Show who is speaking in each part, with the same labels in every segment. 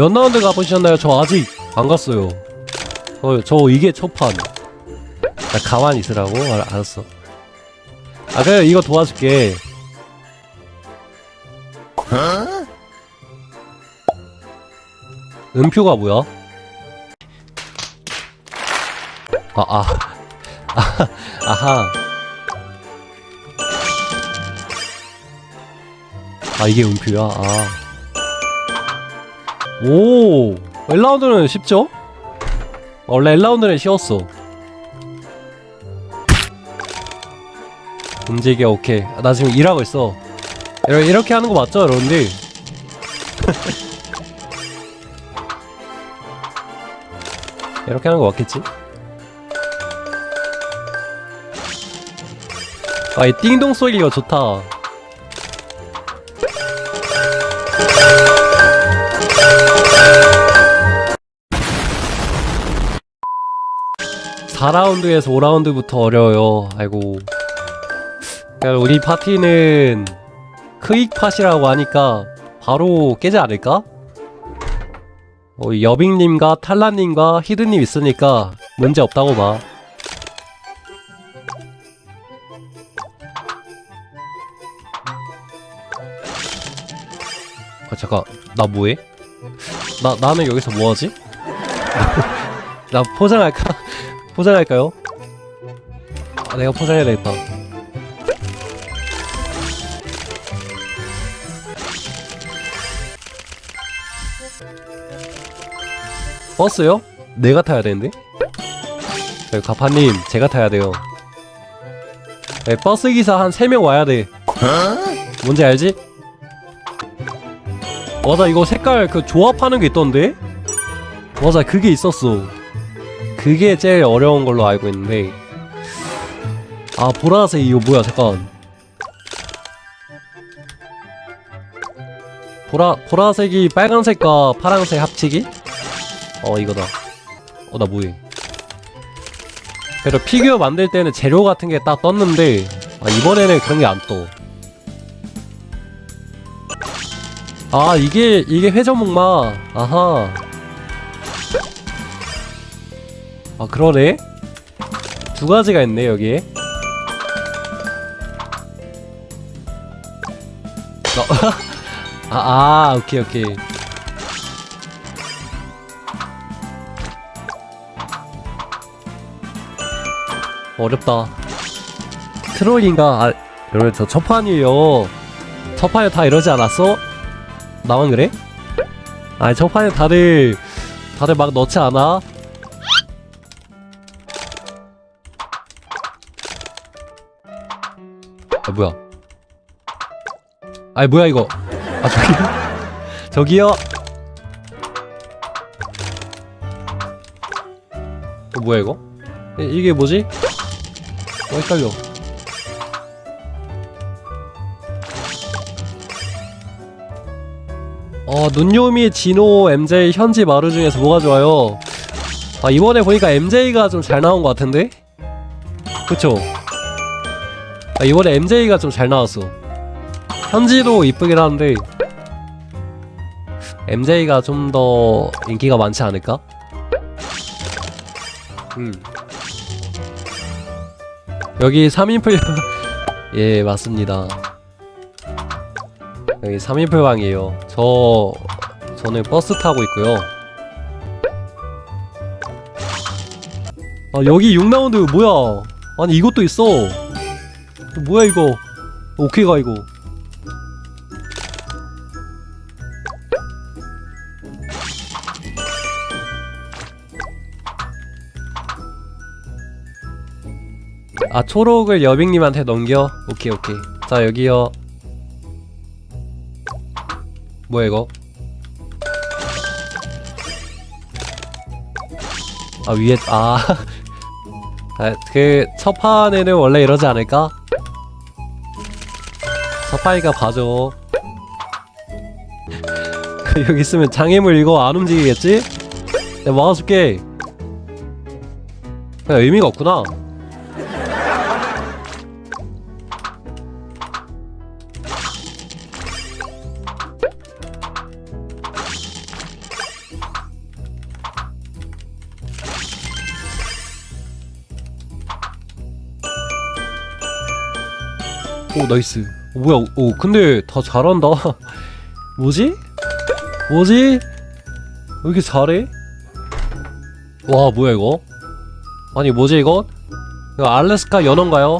Speaker 1: 몇 라운드 가보셨나요? 저 아직 안 갔어요. 저, 저 이게 첫 판. 나 가만히 있으라고? 알, 알았어. 아, 그래, 이거 도와줄게. 음표가 뭐야? 아, 아. 아, 아하. 아, 이게 음표야? 아. 오! 1라운드는 쉽죠? 원래 1라운드는 쉬웠어. 움직여, 오케이. 아, 나 지금 일하고 있어. 이렇게, 이렇게 하는 거 맞죠, 여러분들? 이렇게 하는 거 맞겠지? 아, 이 띵동 소리가 좋다. 사라운드에서 5라운드부터 어려워요. 아이고. 그냥 우리 파티는 크익 팟이라고 하니까 바로 깨지 않을까? 어, 여빙님과 탈란님과 히든님 있으니까 문제 없다고 봐. 아 잠깐 나 뭐해? 나 나는 여기서 뭐하지? 나 포장할까? 포장할까요? 아 내가 포장해야 되겠다. 버스요? 내가 타야 되는데? 저기 가파님 제가 타야 돼요. 네, 버스 기사 한 3명 와야 돼. 뭔지 알지? 맞아 이거 색깔 그 조합하는 게 있던데? 맞아 그게 있었어 그게 제일 어려운 걸로 알고 있는데. 아 보라색 이거 뭐야 잠깐. 보라 보라색이 빨간색과 파란색 합치기? 어 이거다. 어 나 뭐해? 그래도 피규어 만들 때는 재료 같은 게 딱 떴는데 아 이번에는 그런 게 안 떠. 아 이게 이게 회전목마. 아하 아 그러네 두 가지가 있네 여기에 어, 아, 아 오케이 오케이 어렵다 트롤인가 아 여러분 저 첫판이에요 첫판에 다 이러지 않았어? 나만 그래? 아니 첫판에 다들 다들 막 넣지 않아? 아 뭐야 아니 뭐야 이거 아 저기요 저기요 어 뭐야 이거 이, 이게 뭐지? 어 헷갈려 어, 눈요미, 진호, MJ, 현지, 마루 중에서 뭐가 좋아요? 아, 이번에 보니까 MJ가 좀 잘 나온 것 같은데? 그쵸? 아, 이번에 MJ가 좀 잘 나왔어. 현지도 이쁘긴 한데, MJ가 좀 더 인기가 많지 않을까? 음. 여기 3인풀, 예, 맞습니다. 여기 3인 풀 방이에요. 저 저는 버스 타고 있고요. 아 여기 6라운드 뭐야? 아니 이것도 있어. 뭐야 이거? 오케이가 이거. 아 초록을 여빙님한테 넘겨. 오케이 오케이. 자 여기요. 뭐야 이거? 아 위에 아. 아, 그 첫 판에는 원래 이러지 않을까? 사파이가 봐줘. 여기 있으면 장애물 이거 안 움직이겠지? 내가 막아줄게. 그냥 의미가 없구나. 나이스. 뭐야 오 근데 다 잘한다 뭐지? 뭐지? 왜 이렇게 잘해? 와 뭐야 이거? 아니 뭐지 이거? 이거 알래스카 연어인가요?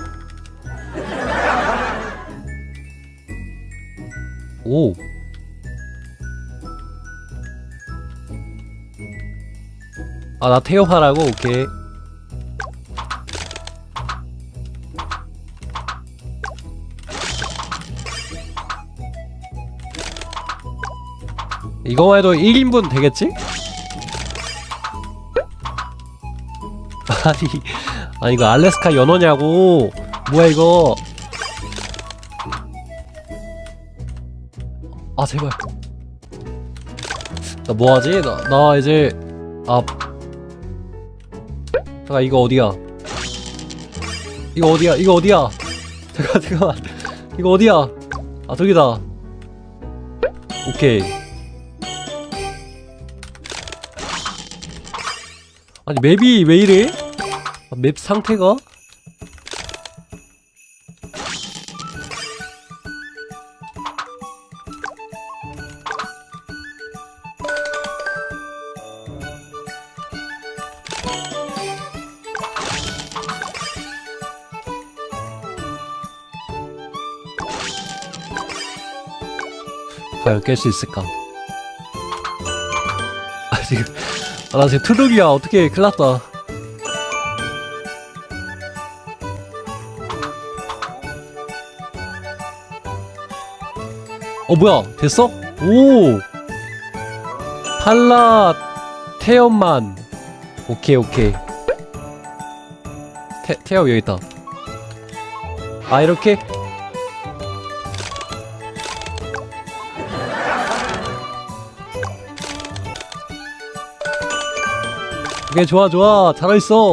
Speaker 1: 오 아, 나 태엽하라고? 오케이. 이거만 해도 1인분 되겠지? 아니, 아니, 이거 알래스카 연어냐고. 뭐야, 이거. 아, 제발. 나 뭐하지? 나, 나 이제, 아, 잠깐 이거 어디야? 이거 어디야? 이거 어디야? 잠깐 잠깐만 이거 어디야? 아 저기다. 오케이. 아니 맵이 왜 이래? 아, 맵 상태가? 과연 깰 수 있을까? 아 지금 아, 나 지금 투둑이야. 어떻게 큰일 났다. 어 뭐야? 됐어? 오! 팔라 태엽만. 오케이 오케이. 태, 태엽 여기 있다. 아 이렇게? 오케이 좋아 좋아. 잘했어.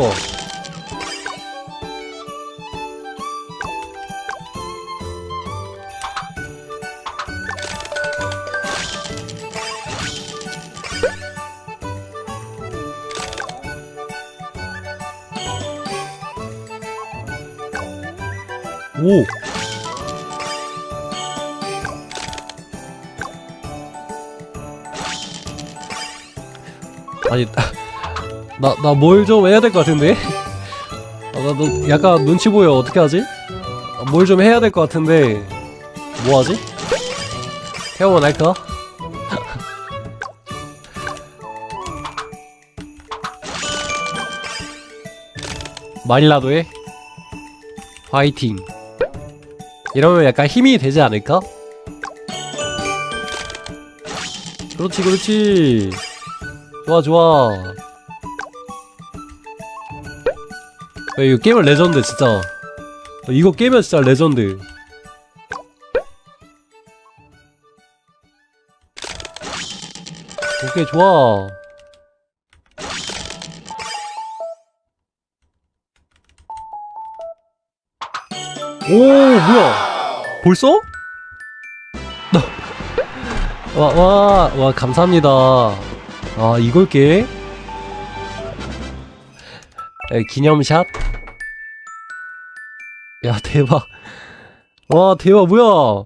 Speaker 1: 오. 아니 나 나 뭘 좀 해야 될 것 같은데? 아, 나 너 약간 눈치 보여 어떻게 하지? 뭘좀 해야 될 것 같은데 뭐 하지? 태영원 할까? 말이라도 해? 화이팅 이러면 약간 힘이 되지 않을까? 그렇지 그렇지 좋아 좋아 이거 게임은 레전드 진짜. 어, 이거 깨면 진짜 레전드. 오케이 좋아. 오 뭐야? 벌써? 와와와 감사합니다. 아 이걸 깨? 에, 기념샷? 야 대박. 와 대박. 뭐야